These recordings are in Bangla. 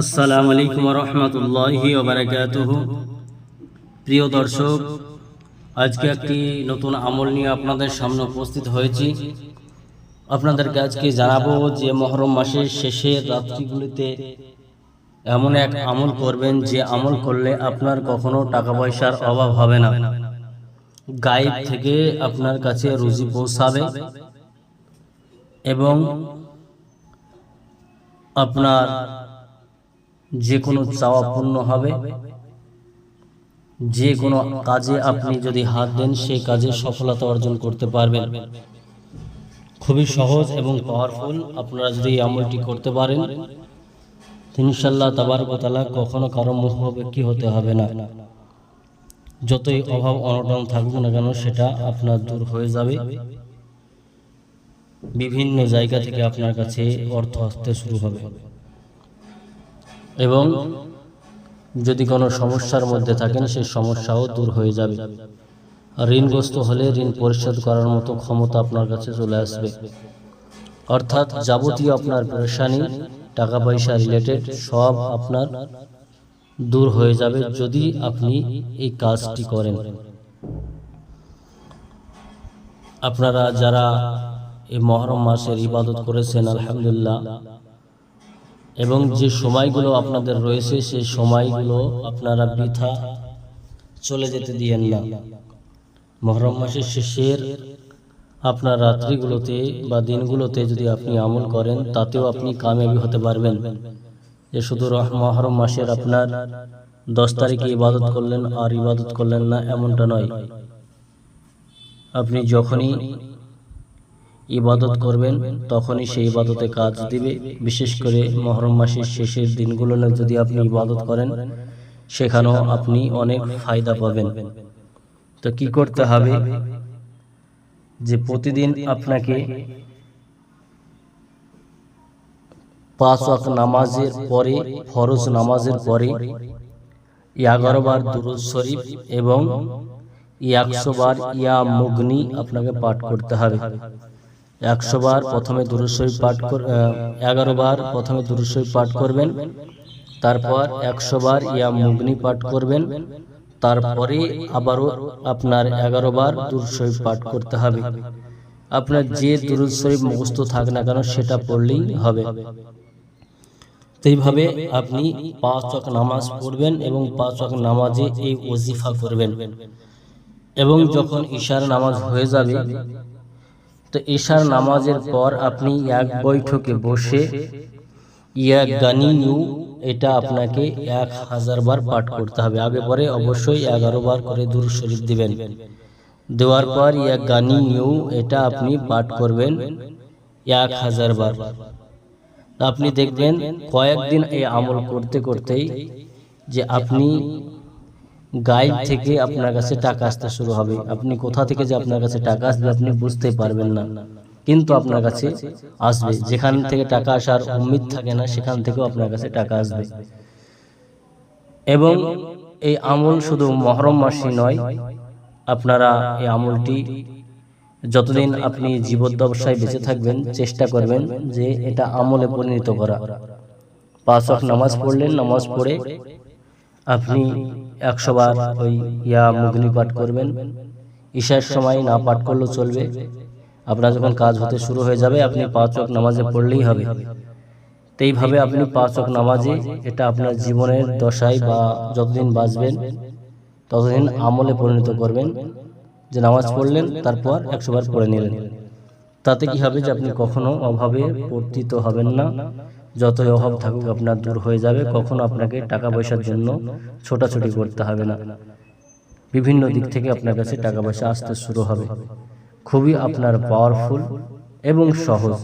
আসসালামু আলাইকুম রহমতুল্লাহি ওবরাকাতুহ। প্রিয় দর্শক, আজকে একটি নতুন আমল নিয়ে আপনাদের সামনে উপস্থিত হয়েছি। আপনাদেরকে আজকে জানাব যে মহরম মাসের শেষের রাত্রিগুলিতে এমন এক আমল করবেন যে আমল করলে আপনার কখনো টাকা পয়সার অভাব হবে না। গায়েব থেকে আপনার কাছে রুজি পৌঁছাবে এবং আপনার যে কোনো চাওয়া পূর্ণ হবে। যে কোনো কাজে আপনি যদি হাত দেন সেই কাজে সফলতা অর্জন করতে পারবেন। খুবই সহজ এবং পাওয়ারফুল আপনারা যদি এই আমলটি করতে পারেন ইনশাল্লাহ তাবারকতালা কখনো কারও মুখোমুখি হতে হবে না। যতই অভাব অনটন থাকুক না কেন সেটা আপনার দূর হয়ে যাবে। বিভিন্ন জায়গা থেকে আপনার কাছে অর্থ আসতে শুরু হবে। এবং যদি কোনো সমস্যার মধ্যে থাকেন, সেই সমস্যাও দূর হয়ে যাবে। ঋণগ্রস্ত হলে ঋণ পরিশোধ করার মতো ক্ষমতা আপনার কাছে চলে আসবে। অর্থাৎ যাবতীয় আপনার পেরেশানি টাকা পয়সা রিলেটেড সব আপনার দূর হয়ে যাবে যদি আপনি এই কাজটি করেন। আপনারা যারা এই মহরম মাসের ইবাদত করেছেন, আলহামদুলিল্লাহ এবং যে সময়গুলো আপনাদের রয়েছে সেই সময়গুলো আপনারা বৃথা চলে যেতে দিয়েন না। মহরম মাসের শেষের আপনার রাত্রিগুলোতে বা দিনগুলোতে যদি আপনি আমল করেন, তাতেও আপনি কামিয়াবি হতে পারবেন। যে শুধু মহরম মাসের আপনার দশ তারিখে ইবাদত করলেন আর ইবাদত করলেন না, এমনটা নয়। আপনি যখনই ইবাদত করবেন, তখনই সেই ইবাদতে কাজ দিবে। বিশেষ করে মহরম মাসের শেষের দিনগুলোতে যদি আপনি ইবাদত করেন, সেখানেও আপনি অনেক ফায়দা পাবেন। তো কি করতে হবে? যে প্রতিদিন আপনাকে পাঁচ ওয়াক্ত নামাজের পরে, ফরজ নামাজের পরে এগারো বার দুরুদ শরীফ এবং একশো বার ইয়া মুগনি আপনাকে পাঠ করতে হবে। একশো বার প্রথমে দুরুদ পাঠ এগারো বার প্রথমে দুরুদ পাঠ করবেন। তারপর একশো বার ইয়া মুগ্নি পাঠ করবেন। তারপরে আবারও আপনার এগারো বার দুরুদ পাঠ করতে হবে। আপনার যে শরীফ মুখস্থ থাক না কেন সেটা পড়লেই হবে। তো এইভাবে আপনি পাঁচ ওয়াক্ত নামাজ পড়বেন এবং পাঁচ ওয়াক্ত নামাজে এই ওজিফা করবেন। এবং যখন ঈশার নামাজ হয়ে যাবে তো এশার নামাজের পর আপনি এক বৈঠকে বসে ইয়া গানিউ এটা আপনাকে এক হাজার বার পাঠ করতে হবে। আগে পরে অবশ্যই এগারো বার করে দূর শরীফ দিবেন। দেওয়ার পর ইয়া গানি নিউ এটা আপনি পাঠ করবেন এক হাজার বার। আপনি দেখবেন কয়েকদিন এই আমল করতে করতেই যে আপনি গাইড থেকে আপনার কাছে টাকা আসতে শুরু হবে। আপনি কোথা থেকে যে আপনার কাছে টাকা আসবে আপনি বুঝতে পারবেন না। কিন্তু আপনার কাছে আসবে। যেখান থেকে টাকা আসার উম্মিদ থাকে না সেখান থেকেও আপনার কাছে টাকা আসবে। এবং এই আমল শুধু মহরম মাসই নয়। আপনারা এই আমলটি যতদিন আপনি জীবদ্দশায় বেঁচে থাকবেন চেষ্টা করবেন যে এটা আমলে পরিণত করা। পাঁচ নামাজ পড়লেন নামাজ পড়ে আপনি একশো বার ওই ইয়া মুগনি পাঠ করবেন। ঈশার সময় না পাঠ করলেও চলবে। আপনার যখন কাজ হতে শুরু হয়ে যাবে, আপনি পাঁচ ওয়াক্ত নামাজে পড়লেই হবে। তো এইভাবে আপনি পাঁচ ওয়াক্ত নামাজে এটা আপনার জীবনের দশায় বা যতদিন বাঁচবেন, ততদিন আমলে পরিণত করবেন যে নামাজ পড়লেন, তারপর একশো বার পড়ে নিলেন। তাতে কি হবে যে আপনি কখনো অভাবে পতিত হবেন না যতই অভাব থাকুক আপনার দূর হয়ে যাবে কখনো আপনাকে টাকা পয়সার জন্য ছোটাছুটি করতে হবে না। বিভিন্ন দিক থেকে আপনার কাছে টাকা পয়সা আসতে শুরু হবে। খুবই আপনার পাওয়ারফুল এবং সহজ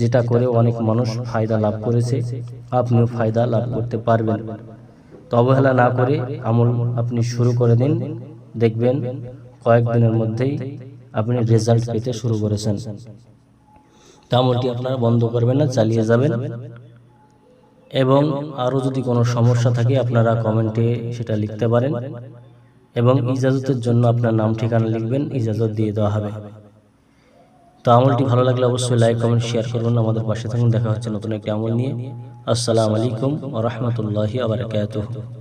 যেটা করে অনেক মানুষ ফায়দা লাভ করেছে আপনিও ফায়দা লাভ করতে পারবেন। তো অবহেলা না করে আমল আপনি শুরু করে দিন দেখবেন কয়েকদিনের মধ্যেই আপনি রেজাল্ট পেতে শুরু করেছেন। আমলটি আপনারা বন্ধ করবেন না, চালিয়ে যাবেন। এবং আরও যদি কোনো সমস্যা থাকে, আপনারা কমেন্টে সেটা লিখতে পারেন। এবং ইজাজতের জন্য আপনার নাম, ঠিকানা লিখবেন, ইজাজত দিয়ে দেওয়া হবে। তো আমলটি ভালো লাগলে অবশ্যই লাইক, কমেন্ট, শেয়ার করুন। আমাদের পাশে থাকুন। দেখা হচ্ছে নতুন একটি আমল নিয়ে। আসসালামু আলাইকুম ওয়া রাহমাতুল্লাহি ওয়া বারাকাতুহু।